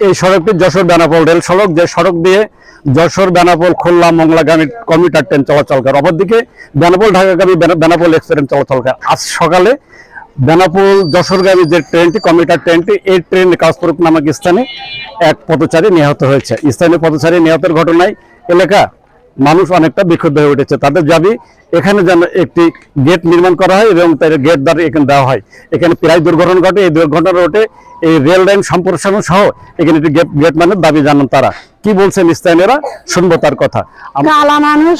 এই সড়কটি যশোর বেনাপোল রেল সড়ক, যে সড়ক দিয়ে যশোর বেনাপোল, খুলনা, মংলাগামী কমিউটার ট্রেন চলাচল করে। অপরদিকে বেনাপোল, ঢাকাগামী বেনা- বেনাপোল এক্সপ্রেস চলাচল করে। আজ সকালে বেনাপোল, যশোরগামী যে ট্রেনটি, কমিউটার ট্রেনটি, এই ট্রেন কাজপুরক নামক স্থানে এক পথচারী নিহত হয়েছে। স্থানীয় পথচারী নিহতের ঘটনায় এলাকা মানুষ অনেকটা বিক্ষুব্ধ হয়ে উঠেছে। তাদের দাবি এখানে যেন একটি গেট নির্মাণ করা হয় এবং তার গেট দ্বারা এখানে দেওয়া হয়। এখানে প্রায় দুর্ঘটনা ঘটে। এই দুর্ঘটনা ঘটে এই রেল লাইন সম্প্রসারণ সহ এখানে একটি গেট গেট মানের দাবি জানান তারা। কি বলছেন স্থানীয়রা? শুনব তার কথা। কালা মানুষ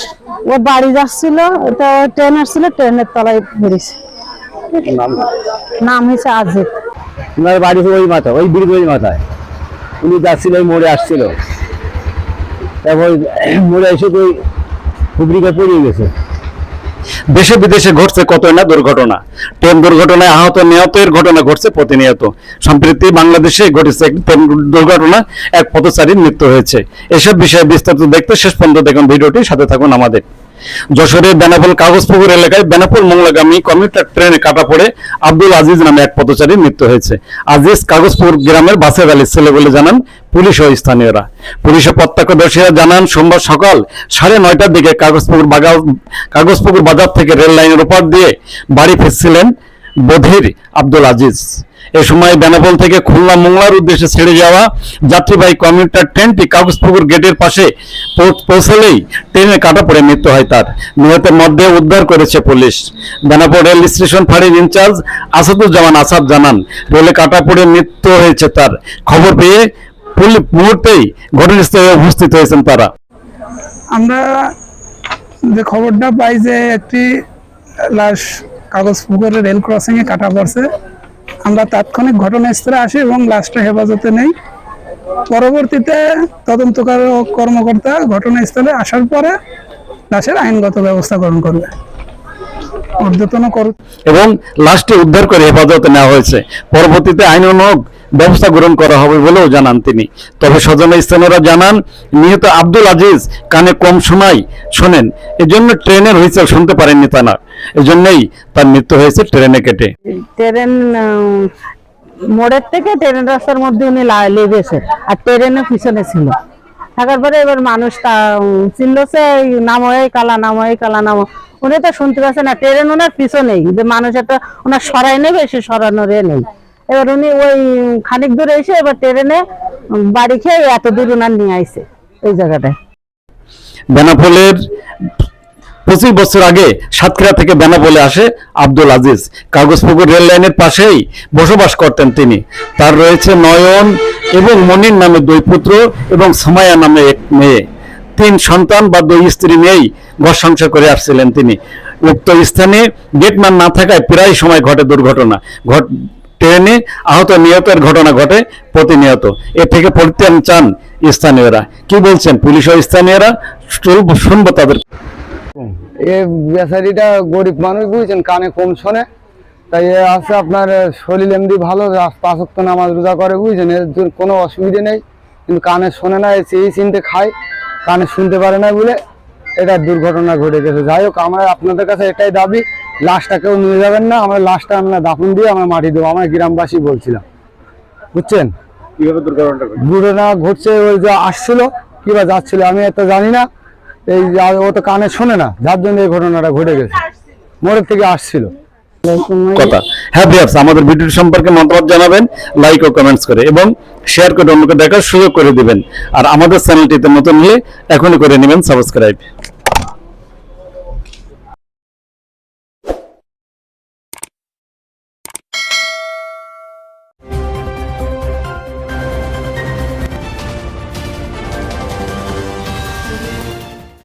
ও বাড়ি যাচ্ছিল তো ট্রেন আসছিল ট্রেনের তলায় বেরিয়েছে। নাম? হয়েছে আজিত। বাড়ি ওই মাথা ওই ব্রিজ ওই মাথায়। উনি যাচ্ছিল ওই মোড়ে আসছিল। তারপর মোড়ে এসে তো ওই পড়ে গেছে। দেশে বিদেশে ঘটছে কতই না দুর্ঘটনা। ট্রেন দুর্ঘটনায় আহত, নিহতের ঘটনা ঘটছে প্রতিনিয়ত। সম্প্রতি বাংলাদেশে ঘটেছে ট্রেন দুর্ঘটনা, এক পথচারীর মৃত্যু হয়েছে। এসব বিষয়ে বিস্তারিত দেখতে শেষ পর্যন্ত দেখুন ভিডিওটি, সাথে থাকুন আমাদের। যশোরের বেনাপোল কাগজপুকুর এলাকায় বেনাপোল মংলাগামী কমিউটার ট্রেনে কাটা পড়ে আব্দুল আজিজ নামে এক পথচারীর মৃত্যু হয়েছে। আজিজ কাগজপুর গ্রামের বাসের আলীর ছেলে বলে জানান পুলিশ ও স্থানীয়রা। পুলিশের প্রত্যক্ষদর্শীরা জানান, সোমবার সকাল সাড়ে নয়টার দিকে কাগজপুকুর বাগা কাগজপুকুর বাজার থেকে রেল লাইনের উপর দিয়ে বাড়ি ফিরছিলেন বধির আব্দুল আজিজ। এ সময় বেনাপোল থেকে খুলনা মোংলার উদ্দেশ্যে ছেড়ে যাওয়া যাত্রীবাহী কমিউটার ট্রেনটি কাগজপুকুর গেটের পাশে পৌঁছ- পৌঁছলেই ট্রেনে কাটা পড়ে, মৃত্যু হয় তার। নিহতের মধ্যে উদ্ধার করেছে পুলিশ। বেনাপোল রেল স্টেশন ফাঁড়ির ইনচার্জ আসাদুজ্জামান আসাদ জানান, রেলে কাটা পড়ে মৃত্যু হয়েছে তার। খবর পেয়ে মুহূর্তেই ঘটনাস্থলে উপস্থিত হয়েছেন তারা। আমরা যে খবরটা পাই যে একটি লাশ কাগজ পুকুরে রেল ক্রসিংয়ে কাটা পড়ছে। আমরা তাৎক্ষণিক ঘটনাস্থলে আসি এবং লাস্টে হেফাজতে নেই। পরবর্তীতে তদন্তকার কর্মকর্তা ঘটনাস্থলে আসার পরে লাশের আইনগত ব্যবস্থা গ্রহণ করবে। এবং লাশটি উদ্ধার করে হেফাজতে নেওয়া হয়েছে। পরবর্তীতে আইনানুগ ব্যবস্থা গ্রহণ করা হবে বলেও জানান তিনি। তবে স্বজন স্থানীয়রা জানান, নিহত আব্দুল আজিজ কানে কম শোনাই শোনেন, এজন্য ট্রেনের হুইসেল শুনতে পারেননি তারা। এজন্যই তার মৃত্যু হয়েছে ট্রেনে কেটে। ট্রেন মোড়ের থেকে ট্রেনের রাস্তার মধ্যে উনি লেগেছে, আর ট্রেনের পিছনে ছিল। থাকার পরে এবার মানুষ তা চিনলছে নামো কালা, নাম এই কালা, নামো। উনি তো শুনতে পাচ্ছে না, ট্রেন ওনার পিছনেই। যে মানুষ একটা, ওনার সরাই নেবে, সে সরানোর নেই। এবার উনি ওই খানিক দূরে এসে এবার ট্রেনে বাড়ি খেয়ে এত দূর ওনার নিয়ে আইসে এই জায়গাটায়। বেনাপোলের পঁচিশ বছর আগে সাতক্ষীরা থেকে বেনাপোলে আসে আব্দুল আজিজ। কাগজপুকুর রেল লাইনের পাশেই বসবাস করতেন তিনি। তার রয়েছে নয়ন এবং মনির নামে দুই পুত্র এবং সময়া নামে এক মেয়ে। তিন সন্তান বা দুই স্ত্রী নিয়েই ঘর সংসার করে আসছিলেন তিনি। উক্ত স্থানে গেটম্যান না থাকায় প্রায় সময় ঘটে দুর্ঘটনা। ঘট ট্রেনে আহত নিহতের ঘটনা ঘটে প্রতিনিয়ত। এ থেকে পরিত্রাণ চান স্থানীয়রা। কি বলছেন পুলিশ ও স্থানীয়রা? শুনব তাদের। এ বেচারিটা গরিব মানুষ বুঝছেন, কানে কম শোনে। তাই এ আছে আপনার শরীর এমনি ভালো পাঁচক্ত নামাজ রোজা করে বুঝছেন। এর কোনো অসুবিধে নেই। কিন্তু কানে শোনে না, এই চিনতে খায়। কানে শুনতে পারে না বলে এটা দুর্ঘটনা ঘটে গেছে। যাই হোক, আমরা আপনাদের কাছে এটাই দাবি। লাশটা কেউ নিয়ে যাবেন না আমরা লাশটা আমরা দাফন দিয়ে আমরা মাটি দেবো আমরা গ্রামবাসী বলছিলাম। বুঝছেন? কীভাবে দুর্ঘটনাটা দুর্ঘটনা ঘটছে ওই যে আসছিল কিবা যাচ্ছিল আমি এত জানি না। এই যা- ও তো কানে শোনে না যার জন্য এই ঘটনাটা ঘটে গেছে। মোড়ের থেকে আসছিল। কথা। হ্যাঁ ভিয়ার্স আমাদের ভিডিও সম্পর্কে মতামত জানাবেন লাইক ও কমেন্টস করে এবং শেয়ার করে অন্যকে দেখার সুযোগ করে দিবেন। আর আমাদের চ্যানেলটিতে নতুন হলে এখনই করে নেবেন সাবস্ক্রাইব